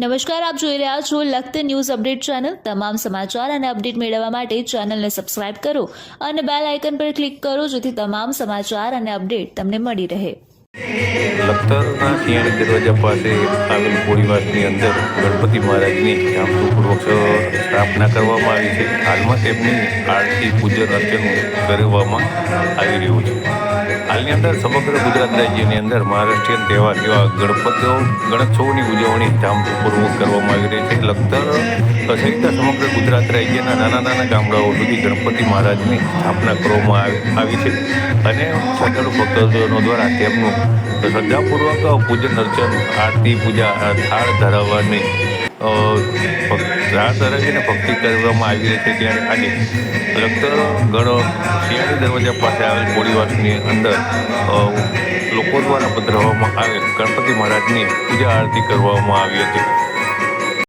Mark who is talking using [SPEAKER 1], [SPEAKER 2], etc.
[SPEAKER 1] નમસ્કાર, આપ જોઈ રહ્યા છો લખત ન્યૂઝ અપડેટ ચેનલ. તમામ સમાચાર અને અપડેટ મેળવવા માટે ચેનલને સબસ્ક્રાઇબ કરો અને બેલ આઇકન પર ક્લિક કરો જેથી તમામ સમાચાર અને અપડેટ તમને મળી રહે.
[SPEAKER 2] લખતરના સિંહાણી દરવાજા પાસે આવેલ કોળીવાસની અંદર ગણપતિ મહારાજની ધામધૂમપૂર્વક સ્થાપના કરવામાં આવી છે. હાલમાં તેમની આરતી પૂજન અર્ચન કરવામાં આવી રહ્યું છે. હાલની અંદર સમગ્ર ગુજરાત રાજ્યની અંદર મહારાષ્ટ્રીયન તહેવાર જેવા ગણપતિઓ ગણોત્સવની ઉજવણી ધામપૂર્વક કરવામાં આવી રહી છે. લખતર સહિત સમગ્ર ગુજરાત રાજ્યના નાના નાના ગામડાઓ સુધી ગણપતિ મહારાજની સ્થાપના કરવામાં આવી- છે. અને શ્રદ્ધાળુ ભક્તજનો દ્વારા તેમનું શ્રદ્ધાપૂર્વક પૂજન અર્ચન, આરતી પૂજા, થાળ ધરાવવાની થાળ ધરાવીને ભક્તિ કરવામાં આવી રહી છે ત્યારે આજે લખતર ગણ શિયાળી દરવાજા પાસે આવેલ કોળીવાસની અંદર લોકો દ્વારા પધરાવવામાં આવેલ ગણપતિ મહારાજની પૂજા આરતી કરવામાં આવી હતી.